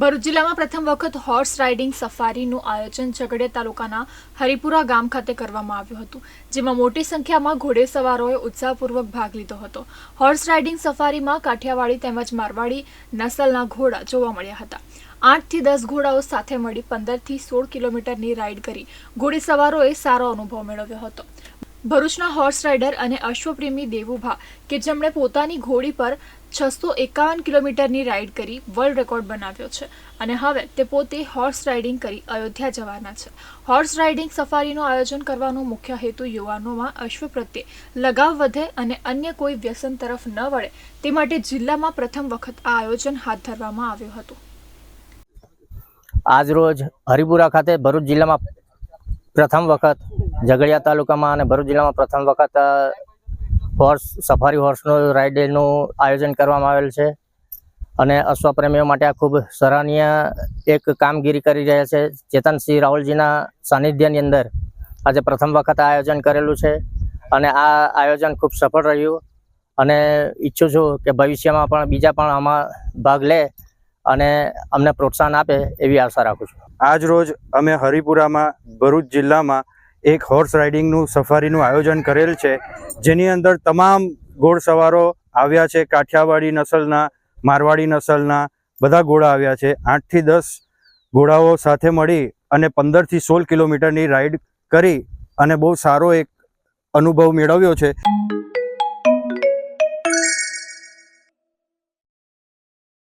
ભરૂચ જિલ્લામાં પ્રથમ વખત હોર્સ રાઇડિંગ સફારીનું આયોજન ઝઘડિયા તાલુકાના હરિપુરા ગામ ખાતે કરવામાં આવ્યું હતું, જેમાં મોટી સંખ્યામાં ઘોડેસવારોએ ઉત્સાહપૂર્વક ભાગ લીધો હતો. હોર્સ રાઇડિંગ સફારીમાં કાઠિયાવાડી તેમજ મારવાડી નસલના ઘોડા જોવા મળ્યા હતા. આઠથી દસ ઘોડાઓ સાથે મળી પંદરથી સોળ કિલોમીટરની રાઇડ કરી ઘોડેસવારોએ સારો અનુભવ મેળવ્યો હતો. ભરૂચના હોર્સ રાઇડર અને અશ્વપ્રેમી દેવુભા કે જેમણે પોતાની ઘોડી પર છસો એકાવન કિલોમીટરની રાઇડ કરી વર્લ્ડ રેકોર્ડ બનાવ્યો છે. અને હવે તે પોતે હોર્સ રાઇડિંગ કરી અયોધ્યા જવાના છે. હોર્સ રાઇડિંગ સફારીનું આયોજન કરવાનો મુખ્ય હેતુ યુવાનોમાં અશ્વ પ્રત્યે લગાવ વધે અને અન્ય કોઈ વ્યસન તરફ ન વળે તે માટે જિલ્લામાં પ્રથમ વખત આ આયોજન હાથ ધરવામાં આવ્યું હતું. આજરોજ હરિપુરા ખાતે ભરૂચ જિલ્લામાં પ્રથમ વખત ઝઘડિયા તાલુકામાં અને ભરૂચ જિલ્લામાં પ્રથમ વખત હોર્સ સફારી હોર્સનું રાઇડનું આયોજન કરવામાં આવેલ છે. અને અશ્વપ્રેમીઓ માટે આ ખૂબ સરાહનીય એક કામગીરી કરી રહ્યા છે. ચેતનસિંહ રાહુલજીના સાનિધ્યની અંદર આજે પ્રથમ વખત આ આયોજન કરેલું છે અને આ આયોજન ખૂબ સફળ રહ્યું. અને ઈચ્છું છું કે ભવિષ્યમાં પણ બીજા પણ આમાં ભાગ લે અને અમને પ્રોત્સાહન આપે એવી આશા રાખું છું. આજ રોજ અમે હરિપુરામાં, ભરૂચ જિલ્લામાં એક હોર્સ રાઇડિંગનું સફારીનું આયોજન કરેલ છે. જેની અંદર તમામ ઘોડસવારો આવ્યા છે. કાઠિયાવાડી નસલના, મારવાડી નસલના બધા ઘોડા આવ્યા છે. આઠથી દસ ઘોડાઓ સાથે મળી અને પંદરથી સોળ કિલોમીટરની રાઈડ કરી અને બહુ સારો એક અનુભવ મેળવ્યો છે.